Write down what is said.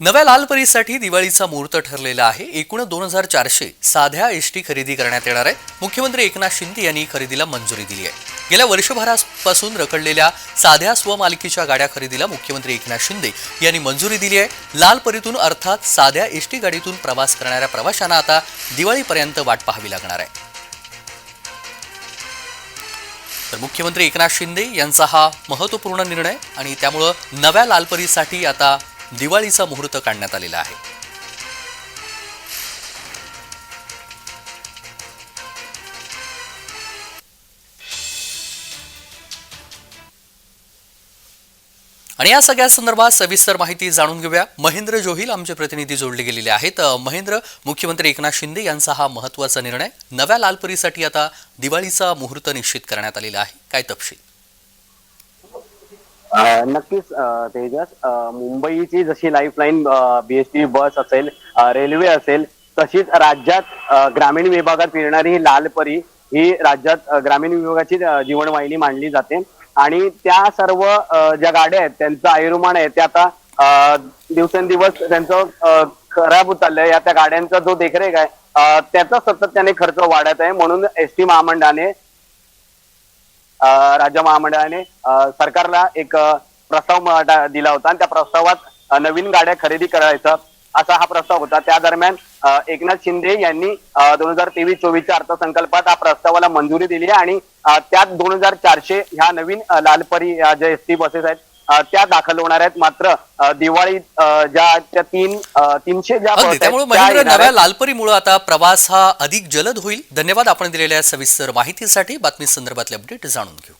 नव्या लाल परीसाठी दिवाळीचा मुहूर्त ठरलेला आहे. एकूण दोन हजार चारशे साध्या एसटी खरेदी करण्यात येणार आहे. मुख्यमंत्री एकनाथ शिंदे यांनी खरेदीला मंजुरी दिली आहे. गेल्या वर्षभरापासून रखडलेल्या साध्या स्वमालकीच्या गाड्या खरेदीला मुख्यमंत्री एकनाथ शिंदे यांनी मंजुरी दिली आहे. लाल परीतून अर्थात साध्या एसटी गाडीतून प्रवास करणाऱ्या प्रवाशांना आता दिवाळीपर्यंत वाट पाहावी लागणार आहे. तर मुख्यमंत्री एकनाथ शिंदे यांचा हा महत्त्वपूर्ण निर्णय आणि त्यामुळं नव्या लालपरीसाठी आता दिवाळीचा मुहूर्त काढण्यात आलेला आहे. आणि या सगळ्या संदर्भात सविस्तर माहिती जाणून घेऊया. महेंद्र जोहिल आमचे प्रतिनिधी जोडले गेलेले आहेत. महेंद्र मुख्यमंत्री एकनाथ शिंदे यांचा हा महत्त्वाचा निर्णय नव्या लालपरीसाठी आता दिवाळीचा मुहूर्त निश्चित करण्यात आलेला आहे. काय तपशील? नक्कीच तेजस मुंबईची जशी लाईफलाईन बीएसटी बस असेल रेल्वे असेल तशीच राज्यात ग्रामीण विभागात फिरणारी ही लालपरी ही राज्यात ग्रामीण विभागाची जीवनवाहिनी मानली जाते. आणि त्या सर्व ज्या गाड्या आहेत त्यांचं आयुर्मान आहे ते आता दिवसेंदिवस त्यांचं खराब होत चाललंय या त्या गाड्यांचा जो देखरेख आहे त्याचा त्याचा सातत्याने खर्च वाढत आहे. म्हणून एस टी महामंडळाने राज्य महामंडळाने सरकारला एक प्रस्ताव दिला होता आणि त्या प्रस्तावात नवीन गाड्या खरेदी करायचा असा हा प्रस्ताव होता. त्या दरम्यान एकनाथ शिंदे यांनी दोन हजार तेवीस चोवीसच्या अर्थसंकल्पात हा प्रस्तावाला मंजुरी दिली आहे आणि त्यात दोन हजार चारशे ह्या नवीन लालपरी ज्या एस टी बसेस आहेत त्या दाखल होणार आहेत. मात्र अ, दिवाळी अ, ज्या त्या तीन तीनशे ज्या त्यामुळे नव्या. लालपरीमुळे आता प्रवास हा अधिक जलद होईल. धन्यवाद. आपण दिलेल्या सविस्तर माहितीसाठी बातमी संदर्भातले अपडेट जाणून घेऊ.